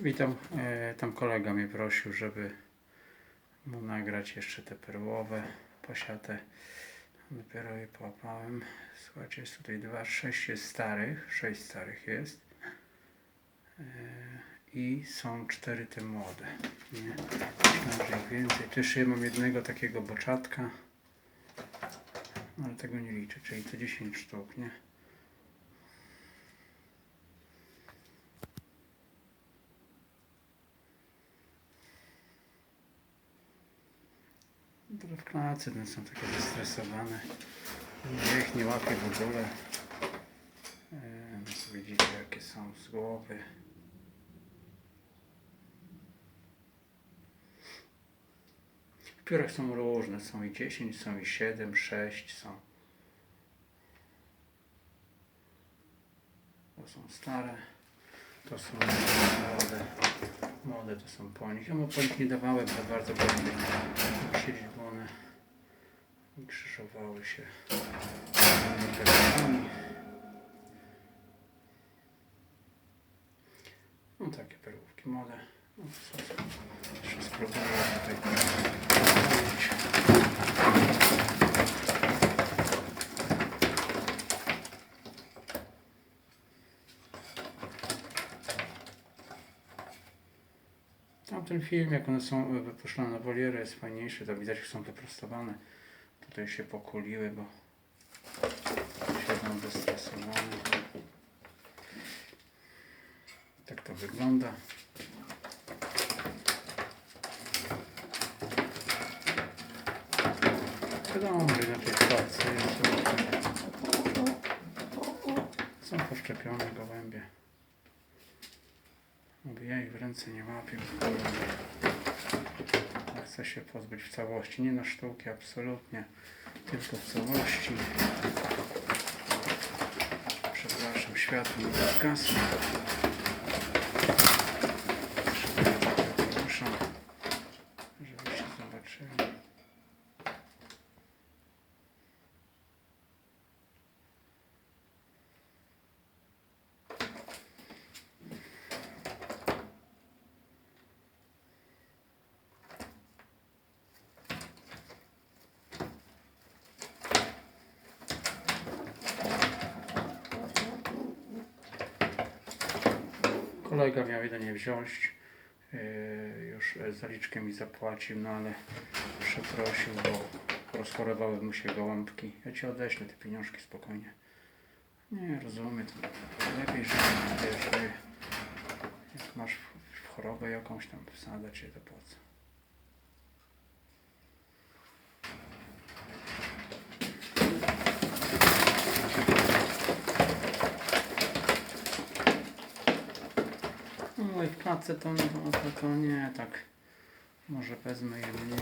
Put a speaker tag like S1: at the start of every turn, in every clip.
S1: Witam. E, tam kolega mnie prosił, żeby mu nagrać jeszcze te perłowe pasiate. Dopiero je połapałem. Słuchajcie, jest tutaj dwa, sześć jest starych, sześć starych jest. E, I są cztery te młode. Nie? Myślałem, więcej. Jeszcze ja mam jednego takiego boczatka. Ale tego nie liczę, czyli to 10 sztuk, nie? Które w klatce one są takie zestresowane. Ich nie łapię w ogóle. E, No to widzicie jakie są z głowy. W piórach są różne. Są i 10, są i 7, 6 są. To są stare. To są młode. Młode to są po nich. Ja mu po nich nie dawałem za bardzo, bo nie siedzieć, bo one krzyżowały się. No takie perłówki młode. No, Jeszcze spróbuję tutaj Tamten film, jak one są wypuszczone na wolierę, jest fajniejszy, to widać, że są wyprostowane. Tutaj się pokuliły, bo siedzą zestresowane. Tak to wygląda. Że inaczej w klatce. Są poszczepione gołębie. Mówię, ja ich w ręce nie łapię. Ja Chcę się pozbyć w całości. Nie na sztuki, absolutnie. Tylko w całości. Przepraszam, światło mi zgasło. Muszę, żebyście zobaczyli. Kolega miał jeden nie wziąć. Yy, już e, zaliczkę mi zapłacił, no ale przeprosił, bo rozchorowały mu się gołąbki. Ja ci odeślę te pieniążki spokojnie. Nie, rozumiem. Lepiej, że jak masz w- chorobę jakąś tam wsadać się, to po co? Klatce to, no, tak. Może wezmę je mniej,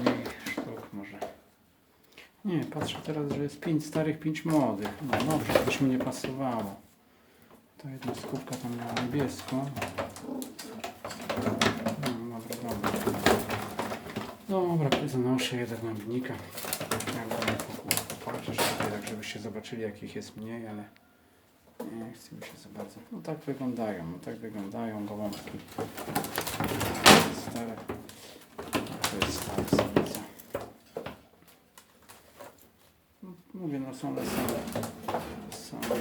S1: mniej sztuk może. Nie, patrzę teraz, że jest pięć starych, pięć młodych. No dobrze, coś mi nie pasowało. Ta jedna skupka tam miała niebieską. No, dobra, dobra. Dobra, zanoszę je do głębnika. Popatrzeć tutaj, tak żebyście zobaczyli jakich jest mniej, ale mi się za bardzo. No tak wyglądają, no tak wyglądają gołąbki. Stare. To jest stara samica. No, Mówię, no są one same. same.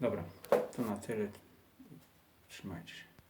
S1: Dobra, to na tyle. Trzymajcie się.